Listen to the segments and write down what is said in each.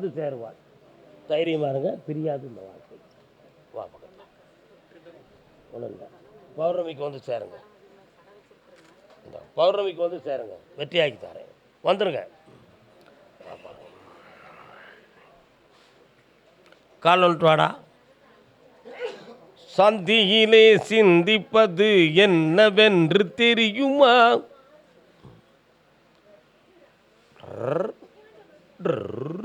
வந்து சேருவாள் தைரியமாக இருங்க பிரியாது இந்த வாழ்க்கை. வா பக்கத்தில் ஒன்றும் இல்லை பௌர்ணமிக்கு வந்து சேருங்க. இந்த பௌர்ணமிக்கு வந்து சேருங்க. வெற்றியாக்கி தரேன். வந்துடுங்க ஆமா. கால் வந்துட்டு வாடா. சந்தியிலே சிந்திப்பது என்னவென்று தெரியுமா? ர்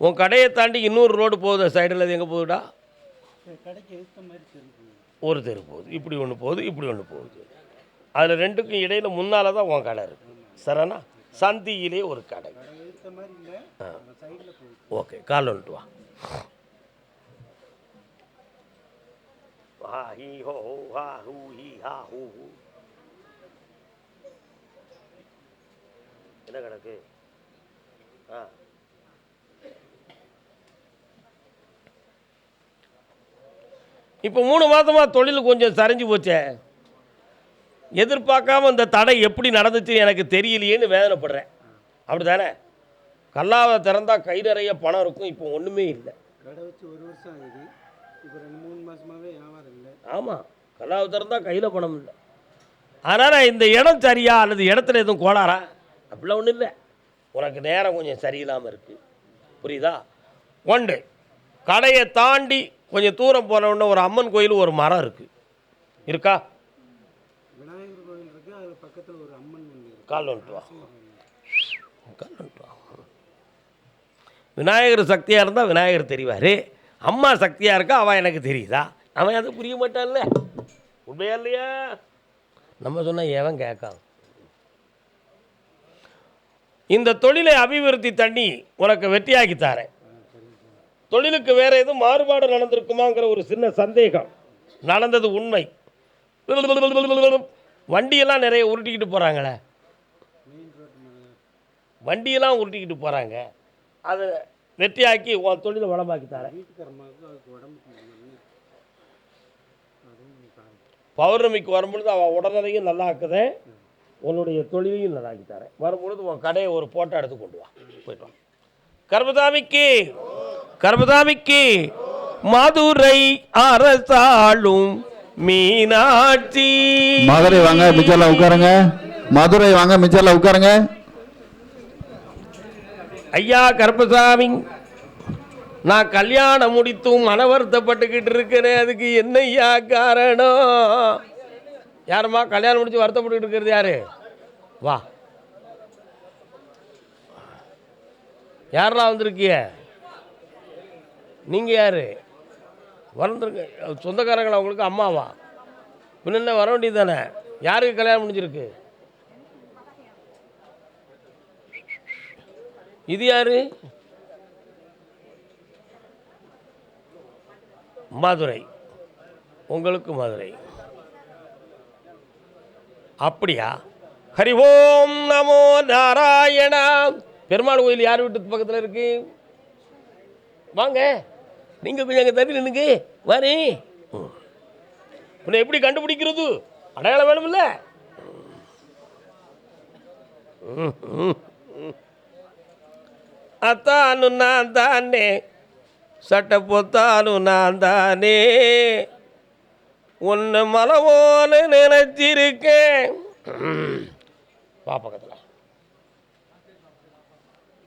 உன் கடையை தாண்டி இன்னொரு ரோடு போகுது சைடில் அது எங்கே போகுதுடா? ஒரு தெரு போகுது இப்படி ஒன்று போகுது இப்படி ஒன்று போகுது. அதில் ரெண்டுக்கும் இடையில் முன்னால் தான் உன் கடை இருக்கு. சரணா சந்தியிலே ஒரு கடை. ஆ. ஓகே கால் வந்துட்டு வா. ஹா ஹி ஹோ ஹா ஹூ ஹி ஹா ஹூ ஹூ. என்ன கிடக்கு ஆ. இப்போ மூணு மாதமா தொழில் கொஞ்சம் சரிஞ்சு போச்சே. எதிர்பார்க்காம இந்த தடை எப்படி நடந்துச்சு எனக்கு தெரியலையேன்னு வேதனைப்படுறேன். அப்படி தானே கல்லாவை திறந்தா கை நிறைய பணம் இருக்கும் இப்போ ஒன்றுமே இல்லை. கடை வச்சு ஒரு வருஷம் ஆகுது. இப்போ ரெண்டு மூணு மாசமாவே வியாபாரம் இல்லை. ஆமாம் கல்லாவை திறந்தா கையில் பணம் இல்லை. அதனால் இந்த இடம் சரியா அல்லது இடத்துல எதுவும் கோளாறா? அப்படிலாம் ஒன்றும் இல்லை. உனக்கு நேரம் கொஞ்சம் சரியில்லாமல் இருக்குது புரியுதா? ஒன்று கடையை தாண்டி கொஞ்சம் தூரம் போன உடனே ஒரு அம்மன் கோயில் ஒரு மரம் இருக்குது இருக்கா? விநாயகர் கோயில் இருக்கு அதில் பக்கத்தில் ஒரு அம்மன் கால் வந்துட்டு வா. கால் வந்துட்டு வா. விநாயகர் சக்தியாக இருந்தால் விநாயகர் தெரிவார். அம்மா சக்தியாக இருக்கா அவன் எனக்கு தெரியுதா? அவன் அது புரிய மாட்டான்ல. உண்மையா இல்லையா? நம்ம சொன்னால் எவன் கேட்கான்? இந்த தொழிலை அபிவிருத்தி தண்ணி உனக்கு வெற்றியாக்கி தாரேன். தொழிலுக்கு வேற எதுவும் மாறுபாடு நடந்திருக்குமாங்கிற ஒரு சின்ன சந்தேகம் நடந்தது உண்மை. வண்டியெல்லாம் நிறைய உருட்டிக்கிட்டு போகிறாங்களே வண்டியெல்லாம் உருட்டிக்கிட்டு போகிறாங்க அதை வெற்றியாக்கி உன் தொழிலை வளமாக்கி தரேன். பௌர்ணமிக்கு வரும்பொழுது அவள் உடனடியும் நல்லா ஆக்குதேன் உன்னுடைய தொழிலையும் நல்லா ஆக்கி தரேன். வரும்பொழுது உன் கடையை ஒரு போட்டோ எடுத்து கொண்டு வா. போயிட்டு வா. கர்மதாமிக்கு கர்மதாமிக்கு மதுரை அரசாளும் மீனாட்சி. மதுரை வாங்க மிச்சர்ல உட்காருங்க. மதுரை வாங்க மிச்சர்ல உட்காருங்க. ஐயா கருப்பசாமி நான் கல்யாணம் முடித்தும் மனவருத்தப்பட்டுக்கிட்டு இருக்கிறேன். அதுக்கு என்னய்யா காரணம்? யாரும்மா கல்யாணம் முடிச்சு வருத்தப்பட்டுக்கிட்டு இருக்கிறது யாரு? வா. யாரெல்லாம் வந்திருக்கிய? நீங்கள் யார்? வளர்ந்துருக்க சொந்தக்காரங்களா உங்களுக்கு? அம்மாவா? பின்ன வர வேண்டியது தானே யாருக்கு கல்யாணம் முடிஞ்சிருக்கு? இது யாரு? மதுரை. உங்களுக்கு மதுரை. அப்படியா? ஹரி ஓம் நமோ நாராயணா. பெருமாள் கோயில் யார் வீட்டு பக்கத்தில் இருக்கு? வாங்க. நீங்கள் கொஞ்சம் அங்கே தண்ணி நின்னுக்கு வாரி. உன்னை எப்படி கண்டுபிடிக்கிறது? அடையாளம் வேணுமில்ல ம், ம், அத்தானு நான் தானே சட்டை பொத்தானு நான் தானே உன்னை மலவோல நினைச்சிருக்கேன். வா பக்கத்தில்.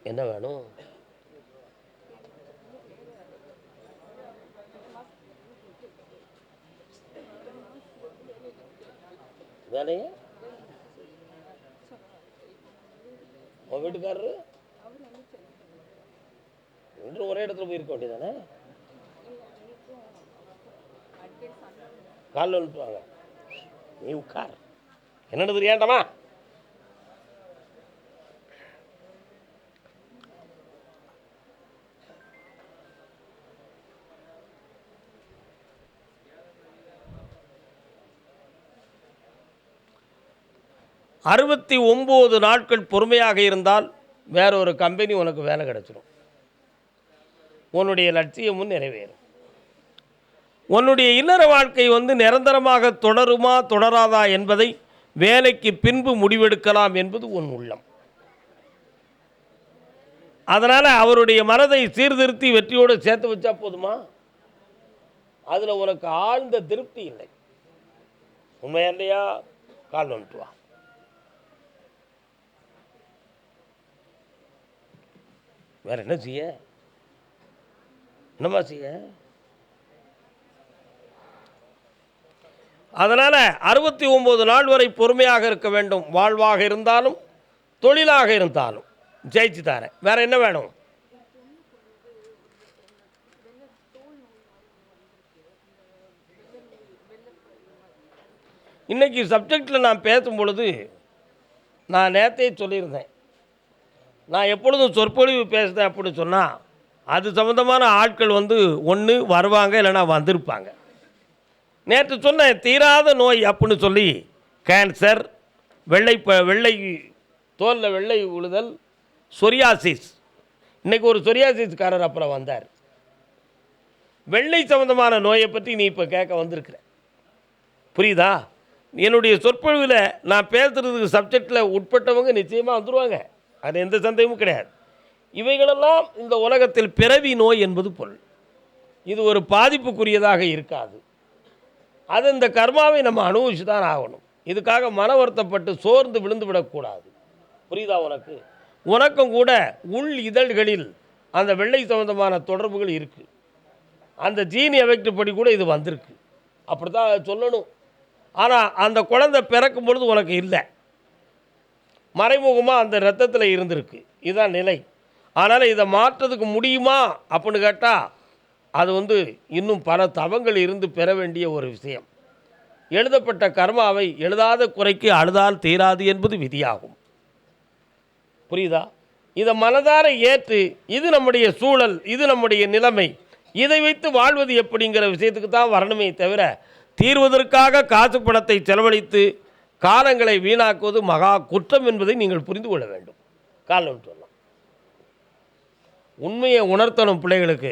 என்ன வேணும்? வேலைய? உன் வீட்டுக்காரரு? ரெண்டு ஒரே இடத்துல போயிருக்க வேண்டியதானே? காலில் எழுப்புவாங்க நீ உட்கார். என்னன்னு தெரியாண்டமா? அறுபத்தி ஒம்பது நாட்கள் பொறுமையாக இருந்தால் வேற ஒரு கம்பெனி உனக்கு வேலை கிடைச்சிடும் உன்னுடைய லட்சியமும் நிறைவேறும். உன்னுடைய இல்லற வாழ்க்கை வந்து நிரந்தரமாக தொடருமா தொடராதா என்பதை வேலைக்கு பின்பு முடிவெடுக்கலாம் என்பது உன் உள்ளம். அதனால் அவருடைய மனதை சீர்திருத்தி வெற்றியோடு சேர்த்து வச்சா போதுமா? அதில் உனக்கு ஆழ்ந்த திருப்தி இல்லை. உண்மையா இல்லையா? கால் வந்துட்டு வா. வேற என்ன செய்ய? என்னம்மா செய்ய? அதனால் அறுபத்தி ஒம்பது நாள் வரை பொறுமையாக இருக்க வேண்டும். வாழ்வாக இருந்தாலும் தொழிலாக இருந்தாலும். ஜெயிச்சு தரேன் வேறு என்ன வேணும்? இன்றைக்கி சப்ஜெக்டில் நான் பேசும் பொழுது நான் நேற்றே சொல்லியிருந்தேன். நான் எப்பொழுதும் சொற்பொழிவு பேசுகிறேன் அப்படின்னு சொன்னால் அது சம்மந்தமான ஆட்கள் வந்து ஒன்று வருவாங்க இல்லைன்னா வந்திருப்பாங்க. நேற்று சொன்னேன் தீராத நோய் அப்படின்னு சொல்லி கேன்சர் வெள்ளை ப வெள்ளை தோலில் வெள்ளை உழுதல் சொரியாசிஸ் இன்றைக்கி ஒரு சொரியாசிஸ்காரர் அப்புறம் வந்தார். வெள்ளை சம்மந்தமான நோயை பற்றி நீ இப்போ கேட்க வந்திருக்கிற. புரியுதா? என்னுடைய சொற்பொழிவில் நான் பேசுகிறதுக்கு சப்ஜெக்டில் உட்பட்டவங்க நிச்சயமாக வந்துடுவாங்க அது எந்த சந்தேகமும் கிடையாது. இவைகளெல்லாம் இந்த உலகத்தில் பிறவி நோய் என்பது பொருள். இது ஒரு பாதிப்புக்குரியதாக இருக்காது. அது இந்த கர்மாவை நம்ம அனுபவிச்சு தான் ஆகணும். இதுக்காக மன வருத்தப்பட்டு சோர்ந்து விழுந்து விடக்கூடாது. புரியுதா உனக்கு? உனக்கும் கூட உள் இதழ்களில் அந்த வெள்ளை சம்பந்தமான தொடர்புகள் இருக்குது அந்த ஜீனி எஃபெக்ட் படி கூட இது வந்திருக்கு. அப்படி தான் சொல்லணும். ஆனால் அந்த குழந்தை பிறக்கும் பொழுது உனக்கு இல்லை. மறைமுகமாக அந்த ரத்தத்தில் இருந்திருக்கு. இதுதான் நிலை. அதனால் இதை மாற்றுறதுக்கு முடியுமா? அப்படின்னு கேட்டால் அது வந்து இன்னும் பல தவங்கள் இருந்து பெற வேண்டிய ஒரு விஷயம். எழுதப்பட்ட கர்மாவை எழுதாத குறைக்கு அழுதால் தீராது என்பது விதியாகும். புரியுதா? இதை மனதார ஏற்று இது நம்முடைய சூழல் இது நம்முடைய நிலைமை இதை வைத்து வாழ்வது எப்படிங்கிற விஷயத்துக்கு தான் வரணுமே தவிர தீர்வதற்காக காசு பணத்தை செலவழித்து காலங்களை வீணாக்குவது மகா குற்றம் என்பதை நீங்கள் புரிந்து கொள்ள வேண்டும். காலம் சொல்லலாம் உண்மையை உணர்த்தணும் பிள்ளைகளுக்கு.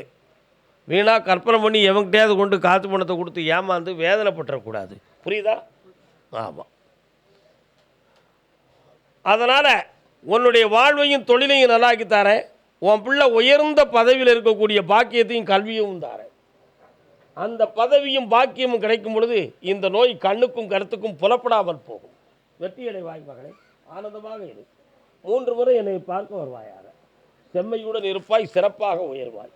வீணாக கற்பனை பண்ணி எவங்கிட்டையாவது கொண்டு காற்று பணத்தை கொடுத்து ஏமாந்து வேதனைப்பட்டுறக்கூடாது. புரியுதா? ஆமாம் அதனால் உன்னுடைய வாழ்வையும் தொழிலையும் நல்லாக்கி தரேன். உன் பிள்ளை உயர்ந்த பதவியில் இருக்கக்கூடிய பாக்கியத்தையும் கல்வியும் தாரேன். அந்த பதவியும் பாக்கியமும் கிடைக்கும் பொழுது இந்த நோய் கண்ணுக்கும் கருத்துக்கும் புலப்படாமல் போகும். வெற்றியடை வாய் மகளே ஆனந்தமாக இரு. மூன்று முறை என்னை பார்க்க வருவாயாக. செம்மையுடன் இருப்பாய் சிறப்பாக உயர்வாய்.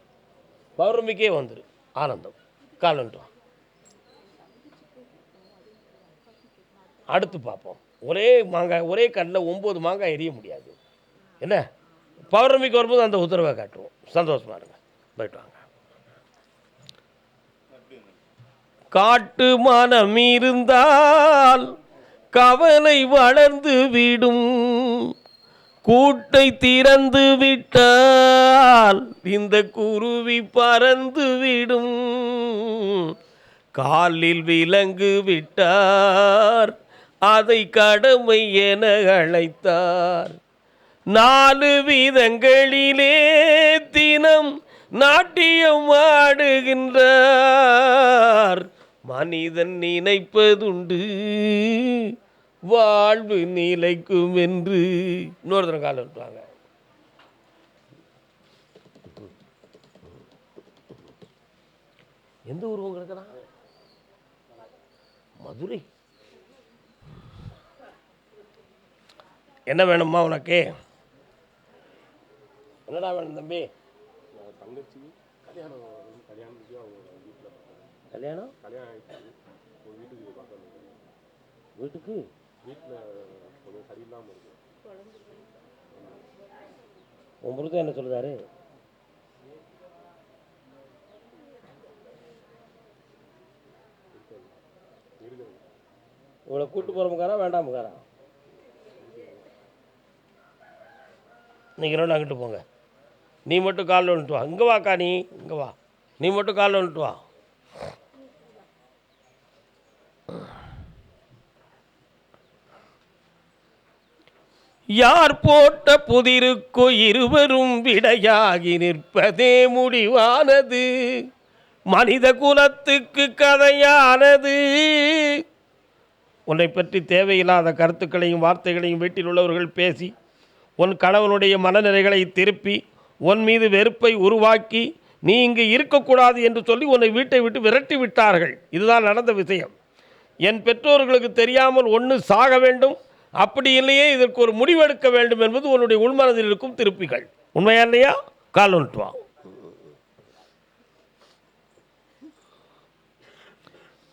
பௌர்ணமிக்கே வந்துடும் ஆனந்தம். காலன்ட்டு அடுத்து பார்ப்போம் ஒரே மாங்காய் ஒரே கண்ணில் ஒம்பது மாங்காய் எரிய முடியாது. என்ன? பௌர்ணமிக்கு வரும்போது அந்த உத்தரவை காட்டுவோம். சந்தோஷமா இருங்க. போயிட்டு வாங்க. காட்டு மனம் இருந்தால் கவலை வளர்ந்து விடும். கூட்டை திறந்து விட்டால் இந்த குருவி பறந்து விடும். காலில் விலங்கு விட்டார் அதை கடமை என அழைத்தார். நாலு விதங்களிலே தினம் நாட்டியம் ஆடுகின்றார். மனிதன் நினைப்பதுண்டு வாழ்வு நிலைக்கும் என்று. இன்னொருத்தர காலம் விட்டுவாங்க எந்த ஊர் உங்களுக்கு மதுரை. என்ன வேணும்மா உனக்கு? என்னடா வேணும் தம்பி? தங்கச்சி கல்யாணம் கல்யாணம் கல்யாணம் வீட்டுக்கு வீட்டுக்கு? வீட்டில் கொஞ்சம் சரியில்லாமல் இருக்கு. உன் புருஷன் என்ன சொல்லுதாரு உங்களை கூட்டு போகிறமுக்காரா வேண்டாமுக்காரா? நீங்கள் ரெண்டு அங்கிட்டு போங்க. நீ மட்டும் காலில் வந்துட்டு வா. இங்கே வாக்கா நீ. இங்கே வா. நீ மட்டும் காலில் வந்துட்டு வா. யார் போட்ட புதிருக்கோ இருவரும் விடையாகி நிற்பதே முடிவானது. மனித குலத்துக்கு கதையானது. உன்னை பற்றி தேவையில்லாத கருத்துக்களையும் வார்த்தைகளையும் வீட்டில் உள்ளவர்கள் பேசி உன் கணவனுடைய மனநிலைகளை திருப்பி உன் மீது வெறுப்பை உருவாக்கி நீ இங்கு இருக்கக்கூடாது என்று சொல்லி உன்னை வீட்டை விட்டு விரட்டி விட்டார்கள். இதுதான் நடந்த விஷயம். என் பெற்றோர்களுக்கு தெரியாமல் ஒன்று சாக வேண்டும் அப்படி இல்லையே இதற்கு ஒரு முடிவெடுக்க வேண்டும் என்பது உன்னுடைய உள்மனதில் இருக்கும் திருப்பிகள் உண்மையா இல்லையா? கால் வா.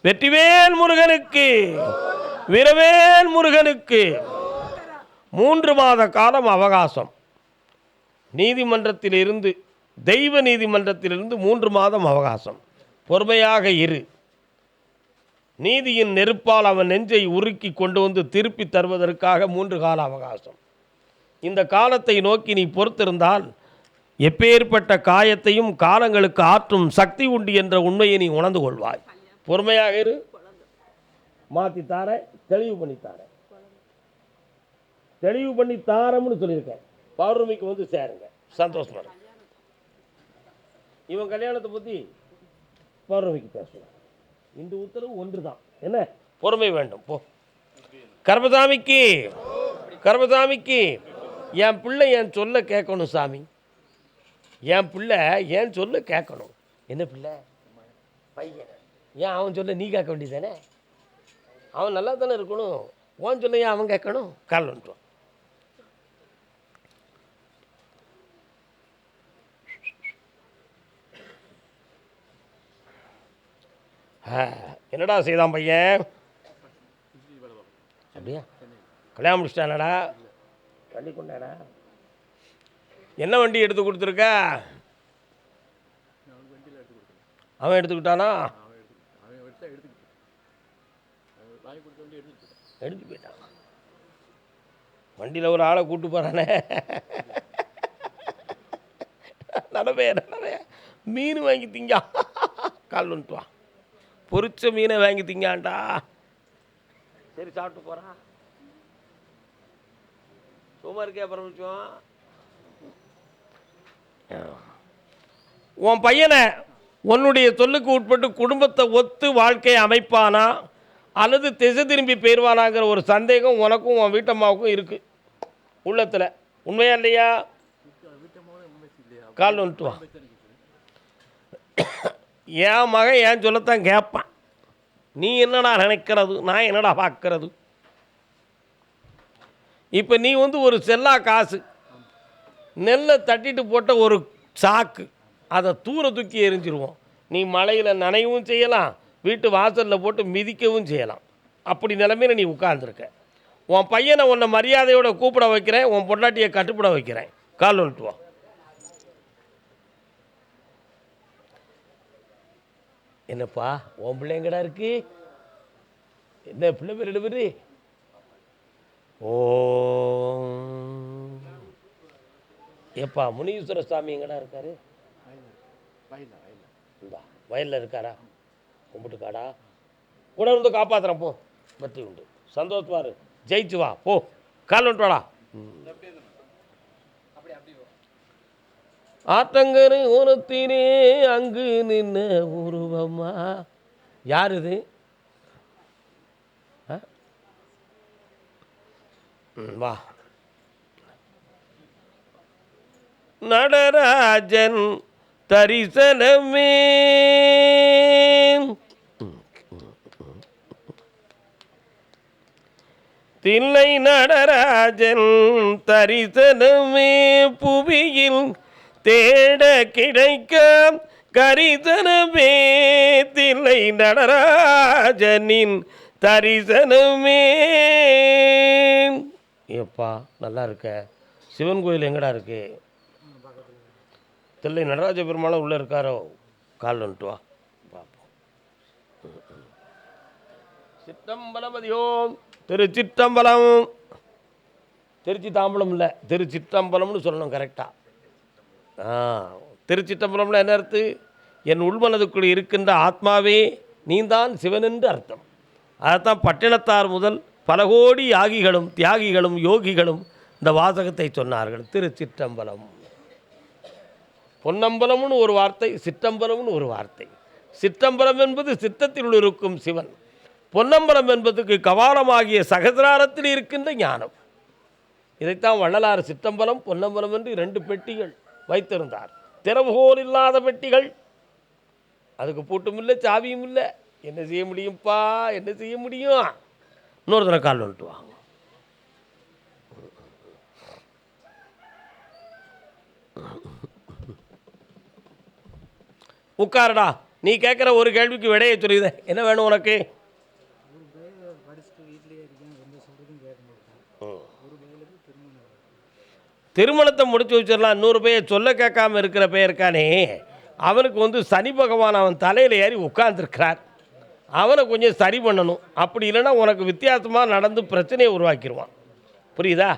வெற்றிவேல் முருகனுக்கு வீரவேல் முருகனுக்கு மூன்று மாத காலம் அவகாசம். நீதிமன்றத்திலிருந்து தெய்வ நீதிமன்றத்திலிருந்து மூன்று மாதம் அவகாசம். பொறுமையாக இரு. நீதியின் நெருப்பால் அவன் நெஞ்சை உருக்கி கொண்டு வந்து திருப்பி தருவதற்காக மூன்று கால அவகாசம். இந்த காலத்தை நோக்கி நீ பொறுத்திருந்தால் எப்பேற்பட்ட காயத்தையும் காலங்களுக்கு ஆற்றும் சக்தி உண்டு என்ற உண்மையை நீ உணர்ந்து கொள்வாய். பொறுமையாக இரு. மாற்றி தார தெளிவு பண்ணி தெளிவு பண்ணி தாரம்னு சொல்லியிருக்கேன். பௌர்ணமிக்கு வந்து சேருங்க. சந்தோஷமா இவன் கல்யாணத்தை பற்றி பௌர்ணமிக்கு பேசுவான். இந்த உத்தரவு ஒன்று தான் என்ன? பொறுமை வேண்டும். போ. கர்மசாமிக்கு கர்மசாமிக்கு என் பிள்ளை என் சொல்ல கேட்கணும் சாமி. என் பிள்ளை என் சொல்ல கேட்கணும். என்ன பிள்ளை? பையன். ஏன் அவன் சொல்ல நீ கேட்க வேண்டியதானே அவன் நல்லா தானே இருக்கணும். ஓன் சொல்ல ஏன் அவன் கேட்கணும்? கால் வந்துட்டுவான் என்னடா செய்தான் பையன்? அப்படியா? கல்யாணம் முடிச்சிட்டானடா? வண்டி கொண்டாடா என்ன வண்டி எடுத்து கொடுத்துருக்க? அவன் எடுத்துக்கிட்டானா? எடுத்து போயிட்டான். வண்டியில் ஒரு ஆளை கூட்டு போகிறானே நடவே நடவே. மீன் வாங்கி திங்கா. கால் வந்துட்டு பொறிச்ச மீனை வாங்கி திங்காண்டா. சரி சாப்பிட்டு போகிறான் சும்மா இருக்கே அப்புறம் உன் பையனை உன்னுடைய சொல்லுக்கு உட்பட்டு குடும்பத்தை ஒத்து வாழ்க்கையை அமைப்பானா? அல்லது திசை திரும்பி போயிடுவானாங்கிற ஒரு சந்தேகம் உனக்கும் உன் வீட்டம்மாவுக்கும் இருக்குது உள்ளத்தில். உண்மையா இல்லையா? கால் வந்துட்டு வா. என் மகன் ஏன் சொல்லத்தான் கேட்பான். நீ என்னடா நினைக்கிறது? நான் என்னடா பார்க்கறது? இப்போ நீ வந்து ஒரு செல்லா காசு. நெல்லை தட்டிட்டு போட்ட ஒரு சாக்கு. அதை தூர தூக்கி எரிஞ்சிருவோம் நீ மலையில் நனையவும் செய்யலாம் வீட்டு வாசலில் போட்டு மிதிக்கவும் செய்யலாம். அப்படி நிலமையில நீ உட்கார்ந்துருக்க. உன் பையனை உன்னை மரியாதையோட கூப்பிட வைக்கிறேன் உன் பொண்டாட்டியை கட்டுப்பட வைக்கிறேன். கால் வந்துட்டு என்னப்பா உன் பிள்ளைங்கடா இருக்கு? என்ன பிள்ளை பேர் ரெண்டு ஓ எப்பா முனீஸ்வர சாமி எங்கடா இருக்காரு? இந்தா வயலில் இருக்காரா? கும்பிட்டுக்காடா. கூட இருந்து போ. பற்றி உண்டு. சந்தோஷமாரு ஜெயிச்சு வா போ. கால் வந்துட்டு வாடா. ஆத்தங்கரை ஓரத்திலே அங்கு நின்ன உருவமா? யார் இது வா. நடராஜன் தரிசனமே. தில்லை நடராஜன் தரிசனமே. புவியில் தேட கிடைக்க கரிசனமே தில்லை நடராஜனின் தரிசனமே. ஏப்பா நல்லா இருக்க. சிவன் கோயில் எங்கடா இருக்கு? தில்லை நடராஜ பெருமாளும் உள்ளே இருக்காரோ? கால் வந்துட்டு வா. பார்ப்போம் சிற்றம்பலம் திருச்சிட்டம்பலம் திருச்சிற்றம்பலம் திருச்சி தாம்பலம் இல்லை. திருச்சிற்றம்பலம்னு சொல்லணும் கரெக்டாக ஆ திருச்சிற்றம்பலம்ல என்ன அர்த்து? என் உள்மனதுக்குள் இருக்கின்ற ஆத்மாவே நீந்தான் சிவன் என்று அர்த்தம். அதைத்தான் பட்டினத்தார் முதல் பல கோடி யாகிகளும் தியாகிகளும் யோகிகளும் இந்த வாசகத்தை சொன்னார்கள். திருச்சிற்றம்பலம். பொன்னம்பலம்னு ஒரு வார்த்தை சிற்றம்பலம்னு ஒரு வார்த்தை. சிற்றம்பலம் என்பது சித்தத்தில் இருக்கும் சிவன். பொன்னம்பலம் என்பதுக்கு கவாலமாகிய சகசிராரத்தில் இருக்கின்ற ஞானம். இதைத்தான் வள்ளலார் சிற்றம்பலம் பொன்னம்பலம் என்று இரண்டு பெட்டிகள். வைத்திருந்தார். திறவுகோல் இல்லாத பெட்டிகள். அதுக்கு பூட்டும் இல்லை சாவியும் இல்லை. என்ன செய்ய முடியும்ப்பா என்ன செய்ய முடியும்? இன்னொரு தடவை கால் வந்துட்டு வாங்க. உட்காருடா. நீ கேட்குற ஒரு கேள்விக்கு விடையை சொல்லுத என்ன வேணும் உனக்கு ஒரு பய படிச்சுட்டு வீட்லயே இருக்கேன் எந்த சொல்றதும் கேட்க மாட்டேன் ஒரு பயிலுக்கு திருமணம் ஆகுது. திருமணத்தை முடிச்சு வச்சிடலாம் இன்னொரு பேர் சொல்ல கேட்காம இருக்கிற பேருக்கானே அவனுக்கு வந்து சனி பகவான் அவன் தலையில் ஏறி உட்கார்ந்துருக்கிறார். அவனை கொஞ்சம் சரி பண்ணணும். அப்படி இல்லைன்னா உனக்கு வித்தியாசமாக நடந்து பிரச்சனையை உருவாக்கிடுவான் புரியுதா?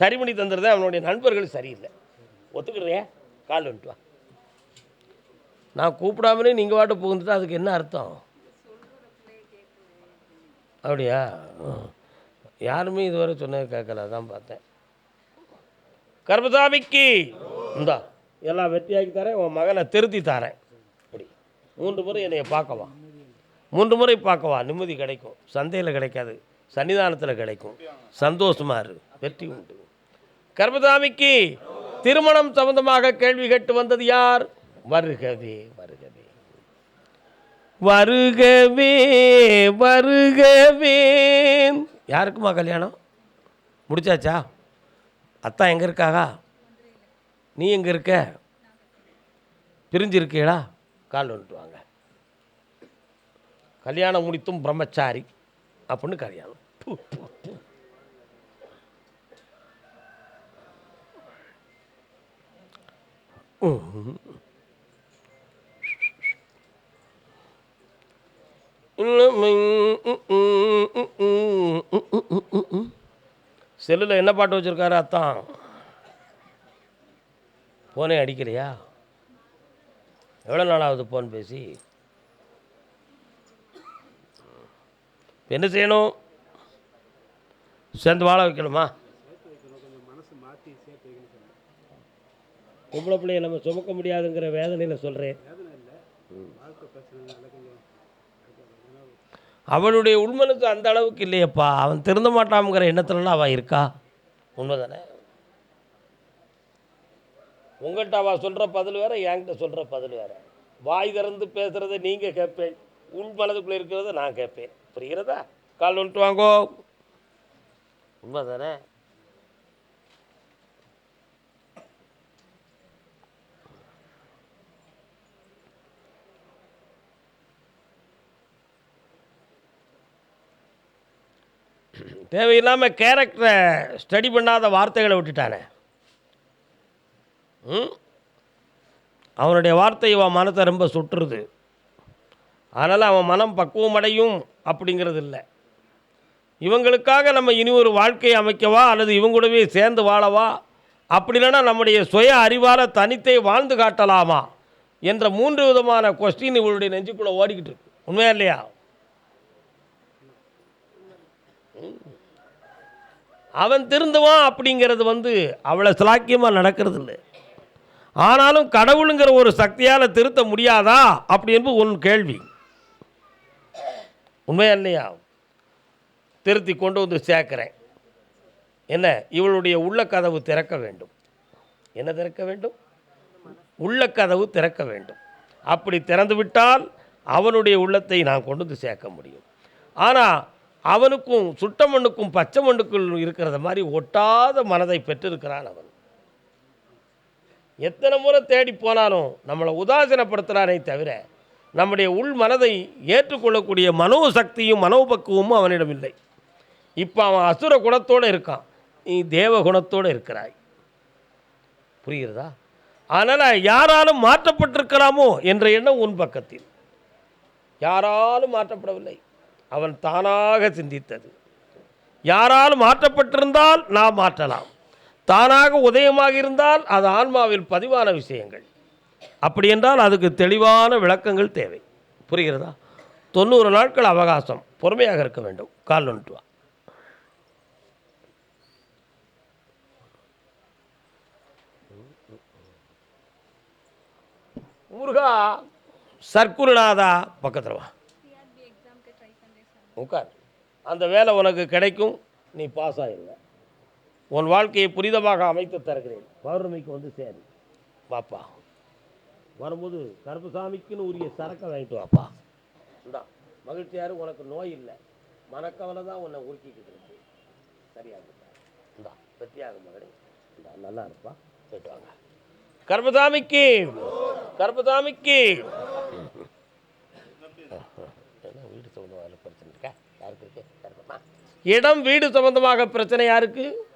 சரி பண்ணி தந்துடுறது அவனுடைய நண்பர்கள் சரியில்லை. ஒத்துக்கிறியா கால் வந்துட்டு வா. நான் கூப்பிடாமலே நீங்கள் வாட்டு புகுந்துட்டா அதுக்கு என்ன அர்த்தம்? அப்படியா? யாருமே இதுவரை சொன்னது கேட்கல அதான் பார்த்தேன். கர்மசாமிக்கு. இந்தா எல்லாம் வெட்டியாக்கி தரேன் உன் மகனை திருத்தி தரேன். அப்படி மூன்று முறை என்னை பார்க்கவா மூன்று முறை பார்க்கவா நிம்மதி கிடைக்கும். சந்தையில் கிடைக்காது. சன்னிதானத்தில் கிடைக்கும். சந்தோஷமாக இரு. வெற்றி உண்டு. கர்மசாமிக்கு திருமணம் சம்பந்தமாக கேள்வி கேட்டு வந்தது யார்? வருகவே வருகவே. வருகவே வருகவே. யாருக்குமா கல்யாணம்? முடிச்சாச்சா? அத்தான் எங்கே இருக்காகா? நீ எங்கே இருக்க? பிரிஞ்சு கால் வந்துட்டு வாங்க. கல்யாணம் முடித்தும் பிரம்மச்சாரி. அப்படின்னு கல்யாணம் இன்னும் செல்லில் என்ன பாட்டு வச்சுருக்காரு அத்தான்? ஃபோனே அடிக்கிறியா எவ்வளோ நாள் ஆகுது ஃபோன் பேசி? என்ன செய்யணும்? சேர்ந்து வாழ வைக்கணுமா? பொம்பளை பிள்ளைய நம்ம சுமக்க முடியாதுங்கிற வேதனையில் சொல்கிறேன் அவனுடைய உண்மனுக்கு அந்த அளவுக்கு இல்லையப்பா. அவன் திருந்த மாட்டான்ங்கிற எண்ணத்துலலாம் அவன் இருக்கா? உண்மைதானே? உங்கள்கிட்ட அவள் சொல்கிற பதில் வேற என்கிட்ட சொல்கிற பதில் வேறு. வாய் திறந்து பேசுகிறத நீங்கள் கேட்பேன். உள் மனதுக்குள்ளே இருக்கிறத நான் கேட்பேன். புரிகிறதா? கால் வந்துட்டு வாங்கோ. உண்மைதானே? தேவையில்லாமல் கேரக்டரை ஸ்டடி பண்ணாத வார்த்தைகளை விட்டுட்டானே. ம்? அவனுடைய வார்த்தை அவன் மனத்தை ரொம்ப சுட்டுருது அதனால் அவன் மனம் பக்குவமடையும் அப்படிங்கிறது இல்லை. இவங்களுக்காக நம்ம இனி ஒரு வாழ்க்கையை அமைக்கவா அல்லது இவங்களோடவே சேர்ந்து வாழவா? அப்படி இல்லைன்னா நம்முடைய சுய அறிவால் தனித்தை வாழ்ந்து காட்டலாமா? என்ற மூன்று விதமான கொஸ்டின் இவளுடைய நெஞ்சுக்குள்ளே ஓடிக்கிட்டு இருக்கு. உண்மையா இல்லையா? அவன் திருந்துவான் அப்படிங்கிறது வந்து அவ்வளோ சிலாக்கியமாக நடக்கிறது இல்லை. ஆனாலும் கடவுளுங்கிற ஒரு சக்தியால் திருத்த முடியாதா அப்படி என்பது உன் கேள்வி. உண்மையா இல்லையா? திருத்தி கொண்டு வந்து சேர்க்குறேன். என்ன? இவளுடைய உள்ள கதவு திறக்க வேண்டும். என்ன திறக்க வேண்டும்? உள்ள கதவு திறக்க வேண்டும். அப்படி திறந்து விட்டால் அவனுடைய உள்ளத்தை நான் கொண்டு வந்து சேர்க்க முடியும். ஆனால் அவனுக்கும் சுட்ட மண்ணுக்கும் பச்சை மண்ணுக்குள் இருக்கிறத மாதிரி ஒட்டாத மனதை பெற்றிருக்கிறான் அவன். எத்தனை முறை தேடி போனாலும் நம்மளை உதாசீனப்படுத்துகிறானே தவிர நம்முடைய உள் மனதை ஏற்றுக்கொள்ளக்கூடிய மனோசக்தியும் மனோபக்குவமும் அவனிடம் இல்லை. இப்போ அவன் அசுர குணத்தோடு இருக்கான். நீ தேவ குணத்தோடு இருக்கிறாய். புரிகிறதா? அதனால் யாராலும் மாற்றப்பட்டிருக்கலாமோ என்ற எண்ணம் உன் பக்கத்தில். யாராலும் மாற்றப்படவில்லை. அவன் தானாக சிந்தித்தது. யாராலும் மாற்றப்பட்டிருந்தால் நாம் மாற்றலாம். தானாக உதயமாக இருந்தால் அது ஆன்மாவில் பதிவான விஷயங்கள். அப்படி என்றால் அதுக்கு தெளிவான விளக்கங்கள் தேவை. புரிகிறதா? தொண்ணூறு நாட்கள் அவகாசம். பொறுமையாக இருக்க வேண்டும். கால் வந்துட்டு வா. முருகா சர்க்குருநாதா பக்கத்தில் வா. உட்கார். அந்த வேலை உனக்கு கிடைக்கும் நீ பாஸ் ஆகிடுவ உன் வாழ்க்கையை புனிதமாக அமைத்து தருகிறேன். பௌர்ணமிக்கு வந்து சேரு. வாப்பா. வரும்போது கருப்பசாமிக்குன்னு உரிய சரக்கை வாங்கிட்டு வாப்பா. இந்தா மகிழ்ச்சியார் உனக்கு நோய் இல்லை. மனக்கவலை தான் உன்னை உருக்கிக்கிட்டு இருக்கு. சரியாக. இந்தா வெற்றியாக மகனே. இந்தா நல்லா இருப்பா. போயிட்டு வாங்க. கருப்பசாமிக்கு கருப்பசாமிக்கு. என்ன பிரச்சனை இருக்கா யாருக்கு இருக்கு? கருப்பம்மா இடம் வீடு சம்பந்தமாக பிரச்சனை யாருக்கு?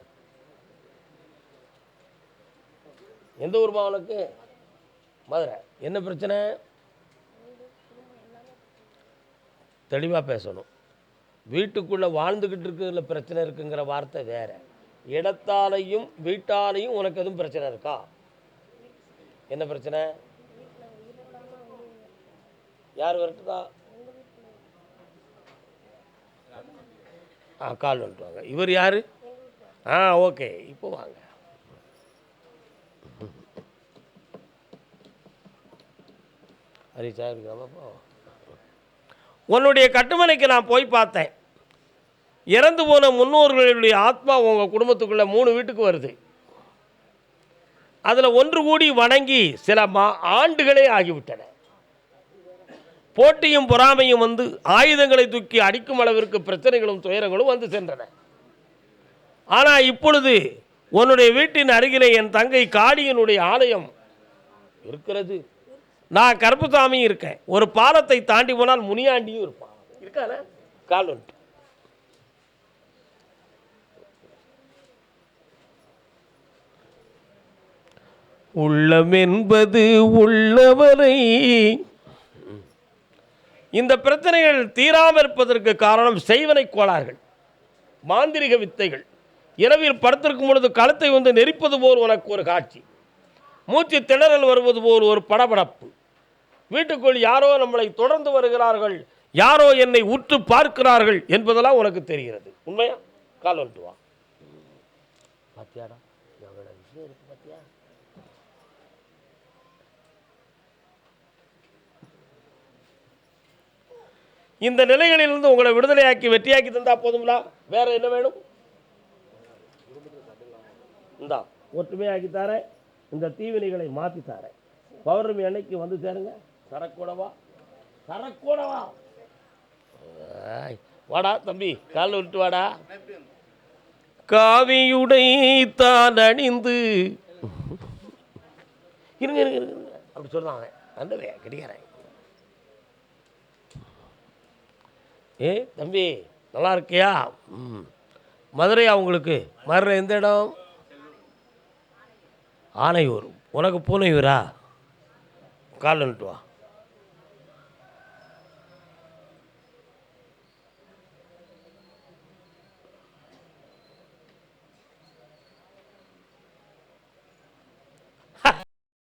எந்த ஊர் மாவனுக்கு மதுரை. என்ன பிரச்சனை? தெளிவாக பேசணும். வீட்டுக்குள்ளே வாழ்ந்துக்கிட்டு இருக்கிறதுல பிரச்சனை இருக்குங்கிற வார்த்தை வேற. இடத்தாலையும் வீட்டாலையும் உனக்கு எதுவும் பிரச்சனை இருக்கா? என்ன பிரச்சனை? யார் வரட்டுதா? ஆ கால் வந்துட்டு வாங்க. இவர் யார்? ஆ ஓகே. இப்போ வாங்க. ஹரிசா இருக்காமப்போ உன்னுடைய கட்டுமனைக்கு நான் போய் பார்த்தேன். இறந்து போன முன்னோர்களுடைய ஆத்மா உங்கள் குடும்பத்துக்குள்ளே மூணு வீட்டுக்கு வருது. அதில் ஒன்று கூடி வணங்கி சில மா ஆண்டுகளே ஆகிவிட்டன. போட்டியும் பொறாமையும் வந்து ஆயுதங்களை தூக்கி அடிக்கும் அளவிற்கு பிரச்சனைகளும் துயரங்களும் வந்து சென்றன. ஆனால் இப்பொழுது உன்னுடைய வீட்டின் அருகிலே என் தங்கை காடியனுடைய ஆலயம் இருக்கிறது. நான் கருப்புசாமியும் இருக்கேன். ஒரு பாலத்தை தாண்டி போனால் முனியாண்டியும் இருப்பான். இருக்கான கால் வந்துட்டு உள்ளம் என்பது உள்ளவரை இந்த பிரச்சனைகள் தீராமல் இருப்பதற்கு காரணம் செய்வனை கோளாறுகள் மாந்திரிக வித்தைகள். இரவில் படுத்திருக்கும் பொழுது கழுத்தை வந்து நெரிப்பது போல் உனக்கு ஒரு காட்சி. மூச்சு திணறல் வருவது போல் ஒரு படபடப்பு. வீட்டுக்குள் யாரோ நம்மளை தொடர்ந்து வருகிறார்கள் யாரோ என்னை உற்று பார்க்கிறார்கள் என்பதெல்லாம் உனக்கு தெரிகிறது. உண்மையா? கால் வந்துட்டு வா எவ்வளோ விஷயம் இருக்கு பாத்தியா இந்த நிலைகளிலிருந்து உங்களை விடுதலையாக்கி வெற்றியாக்கி தந்தா போதுங்களா வேற என்ன வேணும்? இந்தா ஒற்றுமையாக்கி தரேன் இந்த தீவினைகளை மாற்றி தாரேன் பௌர்ணமி அன்னைக்கு வந்து சேருங்க. சரக்கூடவா? சரக்கூடவா? ஆய், வாடா தம்பி. கால் விட்டு வாடா. காவியுடை தான் அணிந்து. இருங்க இருங்க இருங்க அப்படி சொல்றாங்க அந்த கிடைக்கிறேன் ஏ தம்பி நல்லா இருக்கியா? ம். மதுரையா உங்களுக்கு மதுரை எந்த இடம்? ஆனையூர். உனக்கு பூனையூரா? காலன்ட்டு வா.